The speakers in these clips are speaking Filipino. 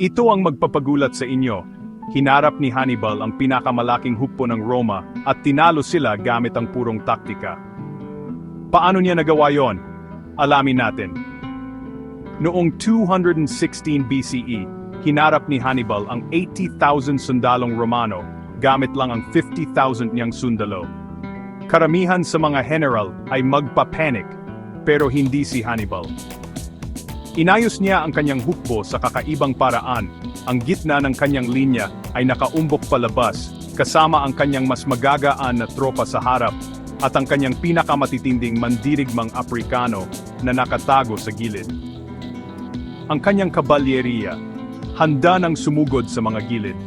Ito ang magpapagulat sa inyo. Hinarap ni Hannibal ang pinakamalaking hukbo ng Roma at tinalo sila gamit ang purong taktika. Paano niya nagawa yon? Alamin natin. Noong 216 BCE, hinarap ni Hannibal ang 80,000 sundalong Romano gamit lang ang 50,000 niyang sundalo. Karamihan sa mga general ay magpa-panic, pero hindi si Hannibal. Inayos niya ang kanyang hukbo sa kakaibang paraan. Ang gitna ng kanyang linya ay nakaumbok palabas, kasama ang kanyang mas magagaan na tropa sa harap at ang kanyang pinakamatitinding mandirigmang Aprikano na nakatago sa gilid. Ang kanyang kabalyeriya, handa ng sumugod sa mga gilid.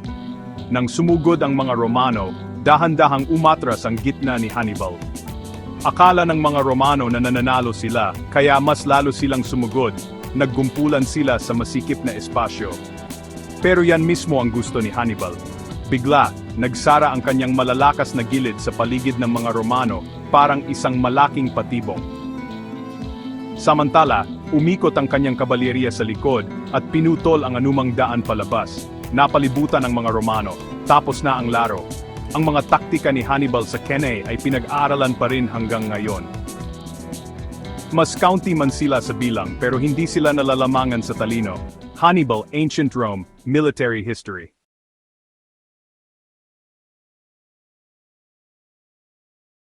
Nang sumugod ang mga Romano, dahan-dahang umatras ang gitna ni Hannibal. Akala ng mga Romano na nananalo sila, kaya mas lalo silang sumugod, naggumpulan sila sa masikip na espasyo. Pero yan mismo ang gusto ni Hannibal. Bigla, nagsara ang kanyang malalakas na gilid sa paligid ng mga Romano, parang isang malaking patibong. Samantala, umikot ang kanyang kabalyeriya sa likod at pinutol ang anumang daan palabas. Napalibutan ang mga Romano, tapos na ang laro. Ang mga taktika ni Hannibal sa Cannae ay pinag-aaralan pa rin hanggang ngayon. Mas county man sila sa bilang pero hindi sila nalalamangan sa talino. Hannibal, Ancient Rome, Military History